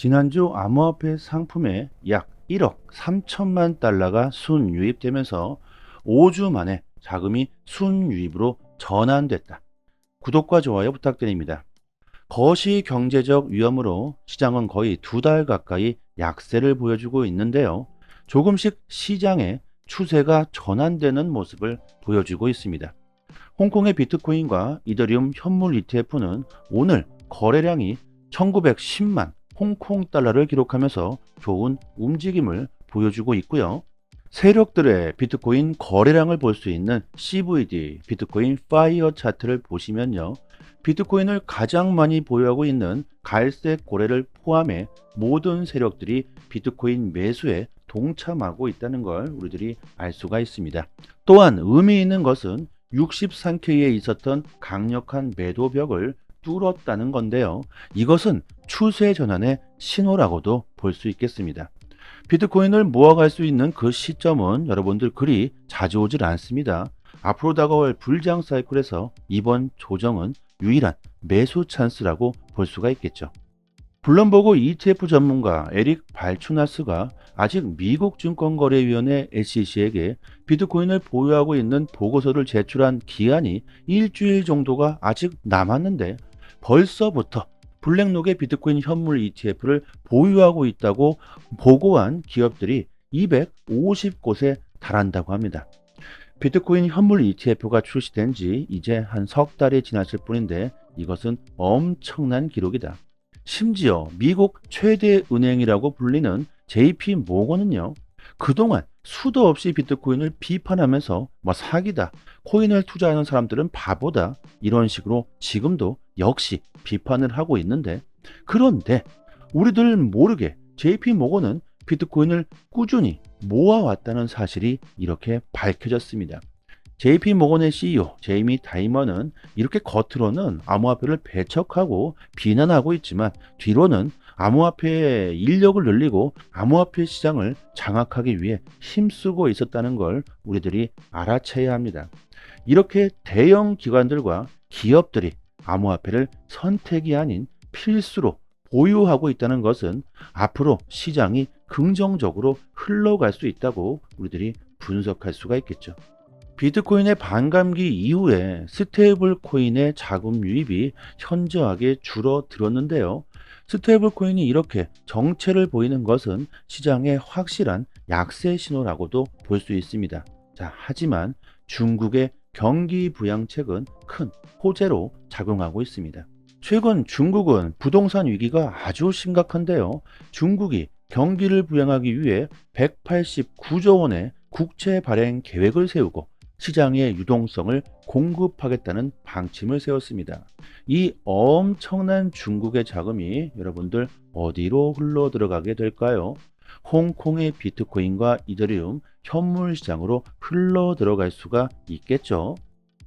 지난주 암호화폐 상품에 약 1억 3천만 달러가 순유입되면서 5주 만에 자금이 순유입으로 전환됐다. 구독과 좋아요 부탁드립니다. 거시 경제적 위험으로 시장은 거의 두 달 가까이 약세를 보여주고 있는데요. 조금씩 시장의 추세가 전환되는 모습을 보여주고 있습니다. 홍콩의 비트코인과 이더리움 현물 ETF는 오늘 거래량이 1910만 홍콩 달러를 기록하면서 좋은 움직임을 보여주고 있고요. 세력들의 비트코인 거래량을 볼 수 있는 CVD 비트코인 파이어 차트를 보시면요. 비트코인을 가장 많이 보유하고 있는 갈색 고래를 포함해 모든 세력들이 비트코인 매수에 동참하고 있다는 걸 우리들이 알 수가 있습니다. 또한 의미 있는 것은 63K에 있었던 강력한 매도벽을 뚫었다는 건데요. 이것은 추세 전환의 신호라고도 볼 수 있겠습니다. 비트코인을 모아갈 수 있는 그 시점은 여러분들 그리 자주 오질 않습니다. 앞으로 다가올 불장 사이클에서 이번 조정은 유일한 매수 찬스라고 볼 수가 있겠죠. 블룸버그 ETF 전문가 에릭 발추나스가 아직 미국 증권거래위원회 SEC에게 비트코인을 보유하고 있는 보고서를 제출한 기한이 일주일 정도가 아직 남았는데 벌써부터 블랙록의 비트코인 현물 ETF를 보유하고 있다고 보고한 기업들이 250곳에 달한다고 합니다. 비트코인 현물 ETF가 출시된 지 이제 한 석 달이 지났을 뿐인데 이것은 엄청난 기록이다. 심지어 미국 최대 은행이라고 불리는 JP 모건은요. 그동안 수도 없이 비트코인을 비판하면서 뭐 사기다, 코인을 투자하는 사람들은 바보다 이런 식으로 지금도 역시 비판을 하고 있는데 그런데 우리들 모르게 JP 모건은 비트코인을 꾸준히 모아왔다는 사실이 이렇게 밝혀졌습니다. JP 모건의 CEO 제이미 다이머는 이렇게 겉으로는 암호화폐를 배척하고 비난하고 있지만 뒤로는 암호화폐의 인력을 늘리고 암호화폐 시장을 장악하기 위해 힘쓰고 있었다는 걸 우리들이 알아채야 합니다. 이렇게 대형 기관들과 기업들이 암호화폐를 선택이 아닌 필수로 보유하고 있다는 것은 앞으로 시장이 긍정적으로 흘러갈 수 있다고 우리들이 분석할 수가 있겠죠. 비트코인의 반감기 이후에 스테이블 코인의 자금 유입이 현저하게 줄어들었는데요. 스테이블 코인이 이렇게 정체를 보이는 것은 시장의 확실한 약세 신호라고도 볼 수 있습니다. 자, 하지만 중국의 경기 부양책은 큰 호재로 작용하고 있습니다. 최근 중국은 부동산 위기가 아주 심각한데요. 중국이 경기를 부양하기 위해 189조 원의 국채 발행 계획을 세우고 시장의 유동성을 공급하겠다는 방침을 세웠습니다. 이 엄청난 중국의 자금이 여러분들 어디로 흘러 들어가게 될까요? 홍콩의 비트코인과 이더리움 현물 시장으로 흘러 들어갈 수가 있겠죠.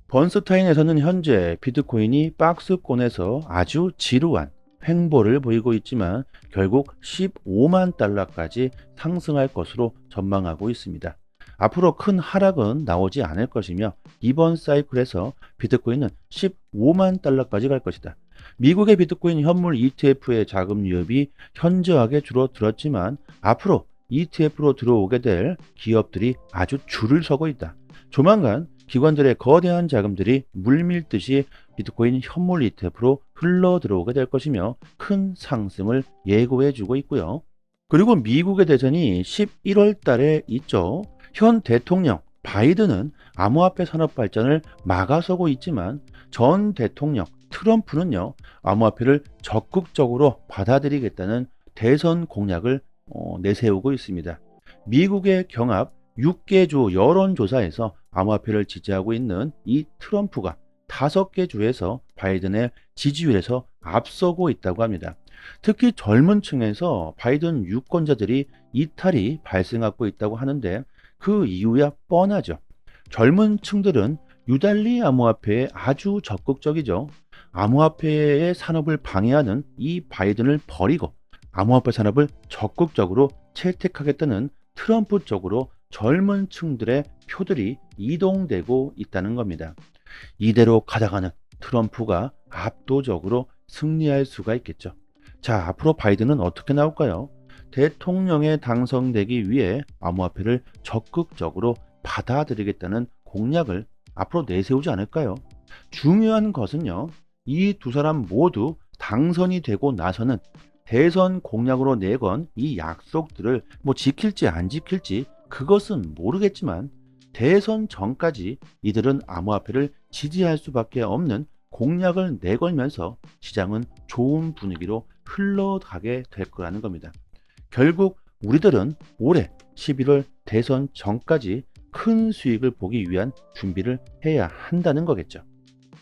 번스타인에서는 현재 비트코인이 박스권에서 아주 지루한 횡보를 보이고 있지만 결국 15만 달러까지 상승할 것으로 전망하고 있습니다. 앞으로 큰 하락은 나오지 않을 것이며 이번 사이클에서 비트코인은 15만 달러까지 갈 것이다. 미국의 비트코인 현물 ETF의 자금 유입이 현저하게 줄어들었지만 앞으로 ETF로 들어오게 될 기업들이 아주 줄을 서고 있다. 조만간 기관들의 거대한 자금들이 물밀듯이 비트코인 현물 ETF로 흘러 들어오게 될 것이며 큰 상승을 예고해 주고 있고요. 그리고 미국의 대선이 11월 달에 있죠. 현 대통령 바이든은 암호화폐 산업 발전을 막아서고 있지만 전 대통령 트럼프는요 암호화폐를 적극적으로 받아들이겠다는 대선 공약을 어, 내세우고 있습니다. 미국의 경합 6개 주 여론조사에서 암호화폐를 지지하고 있는 이 트럼프가 5개 주에서 바이든의 지지율에서 앞서고 있다고 합니다. 특히 젊은 층에서 바이든 유권자들이 이탈이 발생하고 있다고 하는데 그 이유야 뻔하죠. 젊은 층들은 유달리 암호화폐에 아주 적극적이죠. 암호화폐의 산업을 방해하는 이 바이든을 버리고 암호화폐 산업을 적극적으로 채택하겠다는 트럼프 쪽으로 젊은 층들의 표들이 이동되고 있다는 겁니다. 이대로 가다가는 트럼프가 압도적으로 승리할 수가 있겠죠. 자, 앞으로 바이든은 어떻게 나올까요? 대통령에 당선되기 위해 암호화폐를 적극적으로 받아들이겠다는 공약을 앞으로 내세우지 않을까요? 중요한 것은요, 이 두 사람 모두 당선이 되고 나서는 대선 공약으로 내건 이 약속들을 뭐 지킬지 안 지킬지 그것은 모르겠지만 대선 전까지 이들은 암호화폐를 지지할 수밖에 없는 공약을 내걸면서 시장은 좋은 분위기로 흘러가게 될 거라는 겁니다. 결국 우리들은 올해 11월 대선 전까지 큰 수익을 보기 위한 준비를 해야 한다는 거겠죠.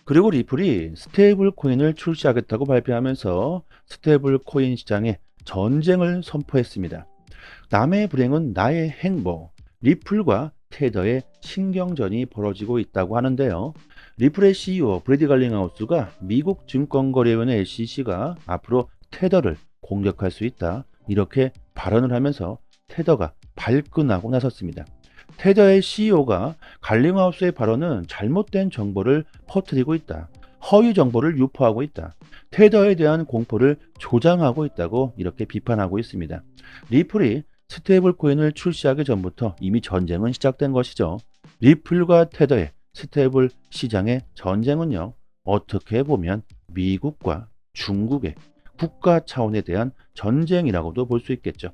그리고 리플이 스테이블 코인을 출시하겠다고 발표하면서 스테이블 코인 시장에 전쟁을 선포했습니다. 남의 불행은 나의 행복. 리플과 테더의 신경전이 벌어지고 있다고 하는데요. 리플의 CEO 브래디 갈링하우스가 미국 증권거래위원회 SEC가 앞으로 테더를 공격할 수 있다. 이렇게 발언을 하면서 테더가 발끈하고 나섰습니다. 테더의 CEO가 갈링하우스의 발언은 잘못된 정보를 퍼뜨리고 있다. 허위 정보를 유포하고 있다. 테더에 대한 공포를 조장하고 있다고 이렇게 비판하고 있습니다. 리플이 스테이블 코인을 출시하기 전부터 이미 전쟁은 시작된 것이죠. 리플과 테더의 스테이블 시장의 전쟁은요. 어떻게 보면 미국과 중국의 국가 차원에 대한 전쟁이라고도 볼 수 있겠죠.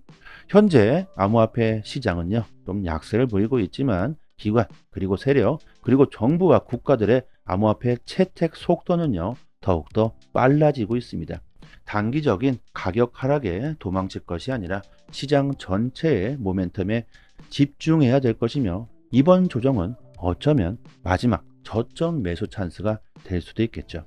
현재 암호화폐 시장은요, 좀 약세를 보이고 있지만 기관, 그리고 세력, 그리고 정부와 국가들의 암호화폐 채택 속도는요, 더욱더 빨라지고 있습니다. 단기적인 가격 하락에 도망칠 것이 아니라 시장 전체의 모멘텀에 집중해야 될 것이며 이번 조정은 어쩌면 마지막 저점 매수 찬스가 될 수도 있겠죠.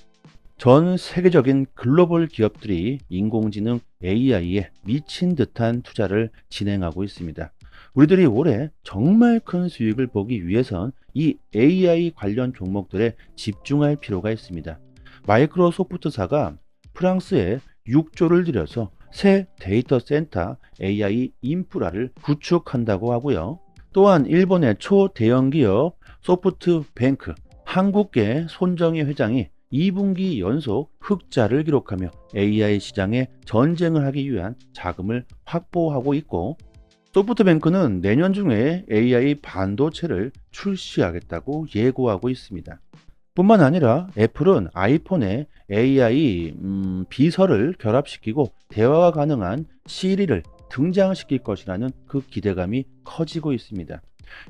전 세계적인 글로벌 기업들이 인공지능 AI에 미친 듯한 투자를 진행하고 있습니다. 우리들이 올해 정말 큰 수익을 보기 위해선 이 AI 관련 종목들에 집중할 필요가 있습니다. 마이크로소프트사가 프랑스에 6조를 들여서 새 데이터 센터 AI 인프라를 구축한다고 하고요. 또한 일본의 초대형 기업 소프트뱅크 한국계 손정희 회장이 2분기 연속 흑자를 기록하며 AI 시장에 전쟁을 하기 위한 자금을 확보하고 있고 소프트뱅크는 내년 중에 AI 반도체를 출시하겠다고 예고하고 있습니다. 뿐만 아니라 애플은 아이폰에 AI 음, 비서를 결합시키고 대화가 가능한 시리를 등장시킬 것이라는 그 기대감이 커지고 있습니다.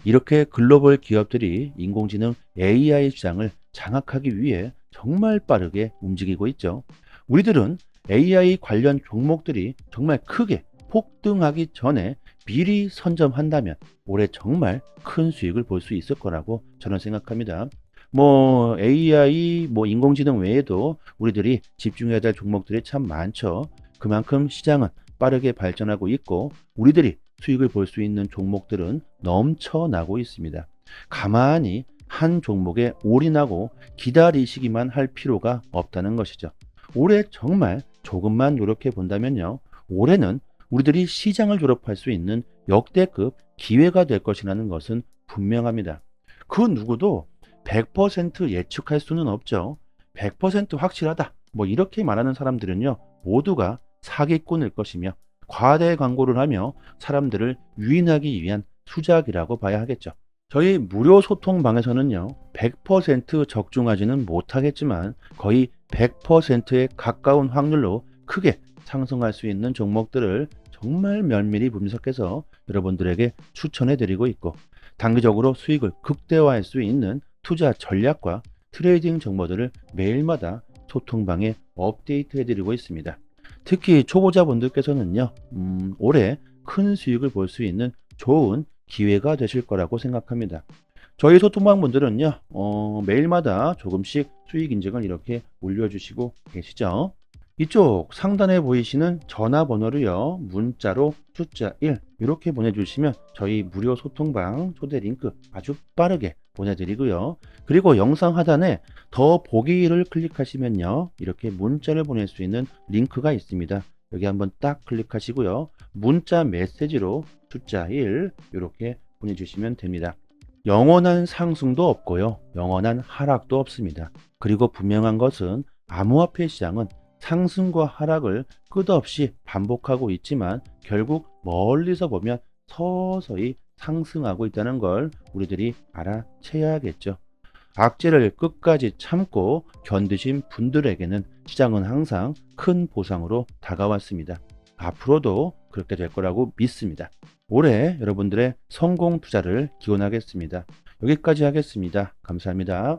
이렇게 글로벌 기업들이 인공지능 AI 시장을 장악하기 위해 정말 빠르게 움직이고 있죠. 우리들은 AI 관련 종목들이 정말 크게 폭등하기 전에 미리 선점한다면 올해 정말 큰 수익을 볼 수 있을 거라고 저는 생각합니다. 뭐 AI, 뭐 인공지능 외에도 우리들이 집중해야 될 종목들이 참 많죠. 그만큼 시장은 빠르게 발전하고 있고 우리들이 수익을 볼 수 있는 종목들은 넘쳐나고 있습니다. 가만히 한 종목에 올인하고 기다리시기만 할 필요가 없다는 것이죠. 올해 정말 조금만 노력해 본다면요. 올해는 우리들이 시장을 졸업할 수 있는 역대급 기회가 될 것이라는 것은 분명합니다. 그 누구도 100% 예측할 수는 없죠. 100% 확실하다. 뭐 이렇게 말하는 사람들은요. 모두가 사기꾼일 것이며 과대 광고를 하며 사람들을 유인하기 위한 수작이라고 봐야 하겠죠. 저희 무료 소통방에서는요, 100% 적중하지는 못하겠지만 거의 100%에 가까운 확률로 크게 상승할 수 있는 종목들을 정말 면밀히 분석해서 여러분들에게 추천해 드리고 있고 단기적으로 수익을 극대화할 수 있는 투자 전략과 트레이딩 정보들을 매일마다 소통방에 업데이트 해드리고 있습니다. 특히 초보자분들께서는요, 음, 올해 큰 수익을 볼 수 있는 좋은 기회가 되실 거라고 생각합니다. 저희 소통방 분들은요, 어, 매일마다 조금씩 수익 인증을 이렇게 올려주시고 계시죠. 이쪽 상단에 보이시는 전화번호로요, 문자로 숫자 1 이렇게 보내주시면 저희 무료 소통방 초대 링크 아주 빠르게 보내드리고요. 그리고 영상 하단에 더 보기를 클릭하시면요, 이렇게 문자를 보낼 수 있는 링크가 있습니다. 여기 한번 딱 클릭하시고요. 문자 메시지로 숫자 1 이렇게 보내주시면 됩니다. 영원한 상승도 없고요. 영원한 하락도 없습니다. 그리고 분명한 것은 암호화폐 시장은 상승과 하락을 끝없이 반복하고 있지만 결국 멀리서 보면 서서히 상승하고 있다는 걸 우리들이 알아채야겠죠. 악재를 끝까지 참고 견디신 분들에게는 시장은 항상 큰 보상으로 다가왔습니다. 앞으로도 그렇게 될 거라고 믿습니다. 올해 여러분들의 성공 투자를 기원하겠습니다. 여기까지 하겠습니다. 감사합니다.